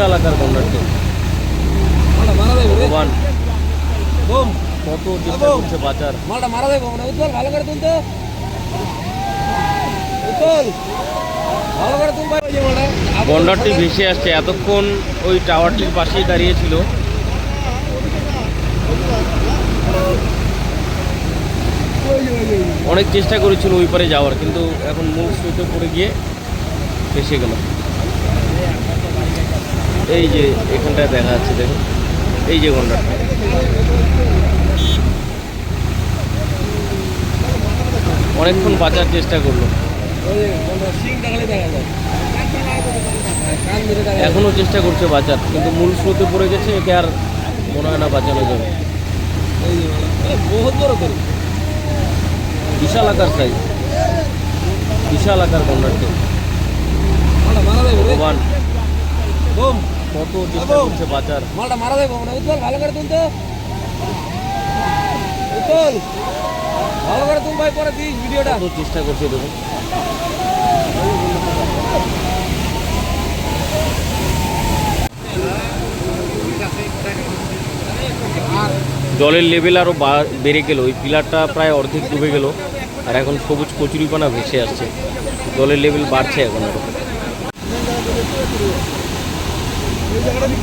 বিশাল আকার গন্ডারটি মালটা মারা দেবো রে। ভগবান। কত চেষ্টা করছে বাঁচার। মালটা মারা দেবো মানে উত্তর ভালো করে তুলতো। উত্তর ভালো গন্ডারটি ভেসে আসছে। এতক্ষণ ওই টাওয়ারটির পাশেই দাঁড়িয়েছিল। অনেক চেষ্টা করেছিল ওই পারে যাওয়ার কিন্তু এখন মূল স্রোতে পড়ে গিয়ে ভেসে গেল। এই যে এখানটায় দেখা যাচ্ছে, দেখুন। এই যে গন্ডারটা অনেকক্ষণ বাঁচার চেষ্টা করল। এখনও চেষ্টা করছে বাঁচার, কিন্তু মূল স্রোতে পড়ে গেছে, একে আর মনে হয় না বাঁচানো যাবে। বিশাল আকার সাইজ বিশাল আকার গন্ডারটি ভগবান। কত চেষ্টা করছে বাঁচার মালটা মারা দেবো মানে উত্তর ভালো করে তুলতো। উত্তর ভালো করে তুল ভাই পরে দিস ভিডিওটা। কত চেষ্টা করছে দেখুন। জলের লেভেল আরও বেড়ে গেল। ওই পিলারটা প্রায় অর্ধেক ডুবে গেল। আর এখন সবুজ কচুরিপানা ভেসে আসছে। জলের লেভেল বাড়ছে এখন। আরও ওই জায়গাটা দিক